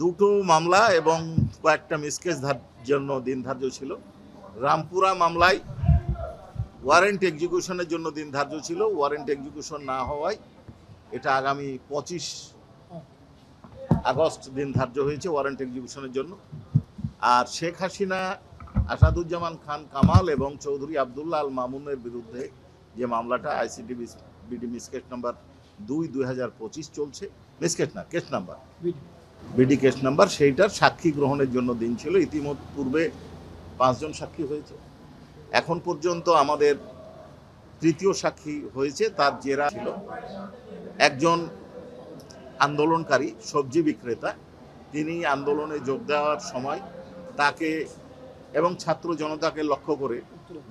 দুটো মামলা এবং কয়েকটা মিসকেস জন্য, দিন ধার্য ছিল। রামপুরা মামলায় ওয়ারেন্ট এক্সিকিউশনের জন্য দিন ধার্য ছিল। ওয়ারেন্ট এক্সিকিউশন না হওয়ায় এটা আগামী পঁচিশ আগস্ট দিন ধার্য হয়েছে ওয়ারেন্ট এক্সিকিউশনের জন্য। আর শেখ হাসিনা, আসাদুজ্জামান খান কামাল এবং চৌধুরী আবদুল্লাহ আল মামুনের বিরুদ্ধে যে মামলাটা আইসিটি বিডি মিসকেট নাম্বার দুই দুই চলছে। মিসকেট না case number BD case number, সেইটার সাক্ষী গ্রহণের জন্য দিন ছিল। ইতিমধ্যে পূর্বে পাঁচজন সাক্ষী হয়েছে। এখন পর্যন্ত আমাদের তৃতীয় সাক্ষী হয়েছে, তার জেরা ছিল। একজন আন্দোলনকারী, সবজি বিক্রেতা, তিনি আন্দোলনে যোগ দেওয়ার সময় তাকে এবং ছাত্র জনতাকে লক্ষ্য করে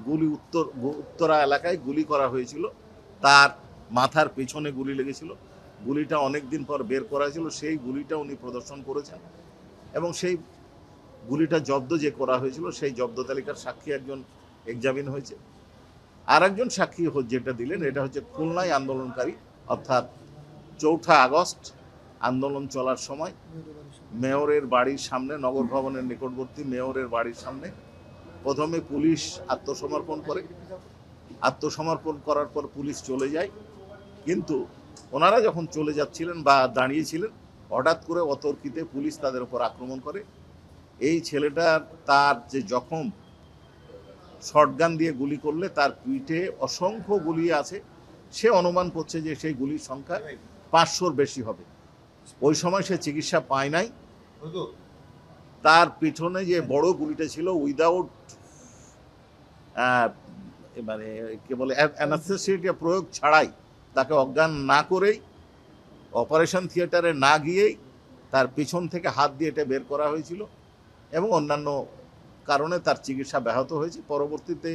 গুলি উত্তর, উত্তরা এলাকায় গুলি করা হয়েছিল। তার মাথার পেছনে গুলি লেগেছিল। গুলিটা অনেক দিন পর বের করা হয়েছিল সেই গুলিটা উনি প্রদর্শন করেছেন এবং সেই গুলিটা জব্দ যে করা হয়েছিল, সেই জব্দ তালিকার সাক্ষী একজন এক্সামিন হয়েছে। আর একজন সাক্ষী যেটা দিলেন, এটা হচ্ছে খুলনায় আন্দোলনকারী, অর্থাৎ চৌঠা আগস্ট আন্দোলন চলার সময় মেয়রের বাড়ির সামনে, নগর ভবনের নিকটবর্তী মেয়রের বাড়ির সামনে প্রথমে পুলিশ আত্মসমর্পণ করে। আত্মসমর্পণ করার পর পুলিশ চলে যায়। কিন্তু ওনারা যখন চলে যাচ্ছিলেন বা দাঁড়িয়েছিলেন, হঠাৎ করে অতর্কিতে পুলিশ তাদের উপর আক্রমণ করে। এই ছেলেটার তার যে জখম, শটগান দিয়ে গুলি করলে তার পিঠে অসংখ্য গুলি আছে। সে অনুমান করছে যে সেই গুলির সংখ্যা পাঁচশোর বেশি হবে। ওই সময় সে চিকিৎসা পায় নাই। তার পিছনে যে বড় গুলিটা ছিল উইদাউট মানে কি বলে প্রয়োগ ছাড়াই তাকে অজ্ঞান না করেই অপারেশন থিয়েটারে না গিয়েই তার পিছন থেকে হাত দিয়ে এটা বের করা হয়েছিল এবং অন্যান্য কারণে তার চিকিৎসা ব্যাহত হয়েছে। পরবর্তীতে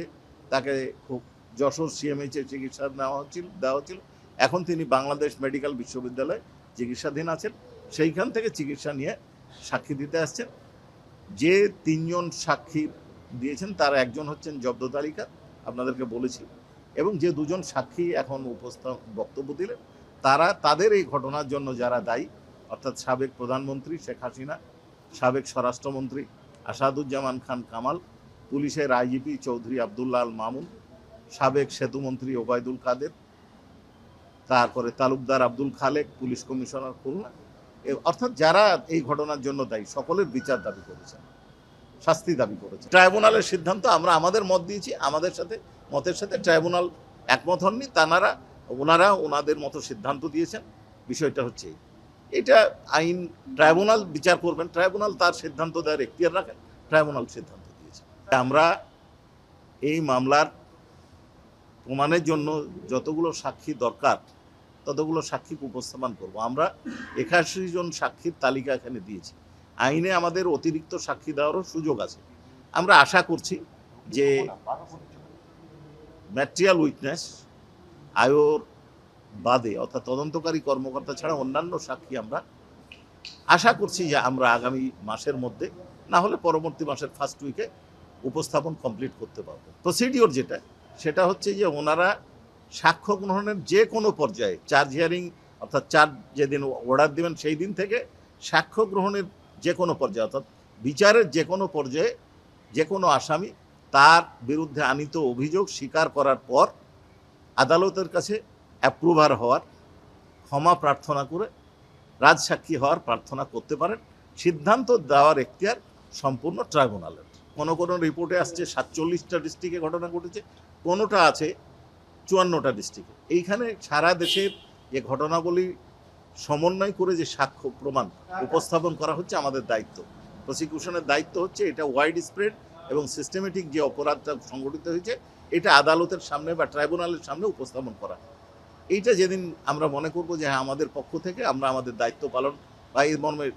তাকে খুব যশোর সিএমএইচে চিকিৎসা নেওয়া হচ্ছিল, দেওয়া হচ্ছিল। এখন তিনি বাংলাদেশ মেডিকেল বিশ্ববিদ্যালয়ে চিকিৎসাধীন আছেন। সেইখান থেকে চিকিৎসা নিয়ে সাক্ষী দিতে আসছেন। যে তিনজন সাক্ষী দিয়েছেন, তার একজন হচ্ছেন জব্দ তালিকা। আপনাদেরকে বলেছি এবং যে দুজন সাক্ষী এখন উপস্থাপ বক্তব্য দিলেন, তারা তাদের এই ঘটনার জন্য যারা দায়ী, অর্থাৎ সাবেক প্রধানমন্ত্রী শেখ হাসিনা, সাবেক স্বরাষ্ট্রমন্ত্রী আসাদুজ্জামান খান কামাল, পুলিশের আইজিপি চৌধুরী আবদুল্লাহ আল মামুন, সাবেক সেতুমন্ত্রী ওবায়দুল কাদের, তারপরে তালুকদার আব্দুল খালেক, পুলিশ কমিশনার খুলনা অর্থাৎ যারা এই ঘটনার জন্য দায়ী, সকলের বিচার দাবি করেছেন। শাস্তি দাবি করেছে। ট্রাইব্যুনালের সিদ্ধান্ত আমরা আমাদের মত দিয়েছি, আমাদের সাথে, মতের সাথে ট্রাইব্যুনাল একমত হননি, তানারা, ওনারা ওনাদের মতো সিদ্ধান্ত দিয়েছেন। বিষয়টা হচ্ছে এটা আইন, ট্রাইব্যুনাল বিচার করবেন, ট্রাইব্যুনাল তার সিদ্ধান্ত দেওয়ার এখতিয়ার রাখেন, ট্রাইব্যুনাল সিদ্ধান্ত দিয়েছে। আমরা এই মামলার প্রমাণের জন্য যতগুলো সাক্ষী দরকার, ততগুলো সাক্ষী উপস্থাপন করব। আমরা একাশি জন সাক্ষীর তালিকা এখানে দিয়েছি। আইনে আমাদের অতিরিক্ত সাক্ষী দেওয়ারও সুযোগ আছে। আমরা আশা করছি যে ম্যাটেরিয়াল উইটনেস আয়োর বাদে অর্থাৎ তদন্তকারী কর্মকর্তা ছাড়া অন্যান্য সাক্ষী আমরা আশা করছি যে আমরা আগামী মাসের মধ্যে, না হলে পরবর্তী মাসের ফার্স্ট উইকে উপস্থাপন কমপ্লিট করতে পারব। প্রসিডিওর যেটা, সেটা হচ্ছে যে ওনারা সাক্ষ্য গ্রহণের যে কোনো পর্যায়ে চার্জ হিয়ারিং অর্থাৎ চার্জ যেদিন অর্ডার দেবেন সেই দিন থেকে সাক্ষ্য গ্রহণের যে কোনো পর্যায়ে, অর্থাৎ বিচারের যে কোনো পর্যায়ে যে কোনো আসামি তার বিরুদ্ধে আনিত অভিযোগ স্বীকার করার পর আদালতের কাছে অ্যাপ্রুভার হওয়ার, ক্ষমা প্রার্থনা করে রাজসাক্ষী হওয়ার প্রার্থনা করতে পারেন। সিদ্ধান্ত দেওয়ার এখতিয়ার সম্পূর্ণ ট্রাইব্যুনালের। কোনো কোনো রিপোর্টে আসছে সাতচল্লিশটা ডিস্ট্রিক্টে ঘটনা ঘটেছে, কোনোটা আছে চুয়ান্নটা ডিস্ট্রিক্টে। এইখানে সারা দেশের যে ঘটনাবলী সমন্বয় করে যে সাক্ষ্য প্রমাণ উপস্থাপন করা হচ্ছে আমাদের দায়িত্ব। প্রসিকিউশনের দায়িত্ব হচ্ছে এটা ওয়াইড স্প্রেড এবং সিস্টেমেটিক যে অপরাধটা সংগঠিত হয়েছে, এটা আদালতের সামনে বা ট্রাইব্যুনালের সামনে উপস্থাপন করা। এইটা যেদিন আমরা মনে করব যে হ্যাঁ আমাদের পক্ষ থেকে আমরা আমাদের দায়িত্ব পালন বা এই মর্মে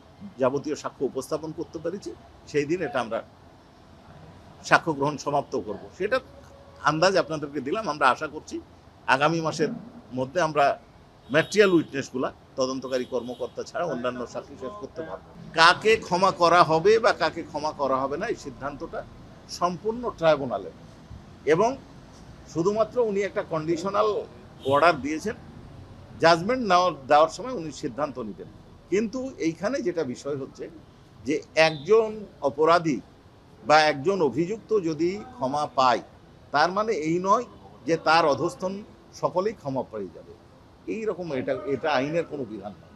যাবতীয় সাক্ষ্য উপস্থাপন করতে পেরেছি, সেই দিন এটা আমরা সাক্ষ্য গ্রহণ সমাপ্ত করব। সেটা আন্দাজ আপনাদেরকে দিলাম। আমরা আশা করছি আগামী মাসের মধ্যে আমরা ম্যাটেরিয়াল উইটনেসগুলা তদন্তকারী কর্মকর্তা ছাড়া অন্যান্য সাক্ষী শেষ করতে পারব। কাকে ক্ষমা করা হবে বা কাকে ক্ষমা করা হবে না, এই সিদ্ধান্তটা সম্পূর্ণ ট্রাইব্যুনালের এবং শুধুমাত্র উনি একটা কন্ডিশনাল অর্ডার দিয়েছেন জাজমেন্ট নেওয়ার, দেওয়ার সময় উনি সিদ্ধান্ত নিতেন। কিন্তু এইখানে যেটা বিষয় হচ্ছে যে একজন অপরাধী বা একজন অভিযুক্ত যদি ক্ষমা পায়, তার মানে এই নয় যে তার অধস্তন সকলেই ক্ষমা পেয়ে যাবে। এই রকম এটা এটা আইনের কোনো বিধান নয়।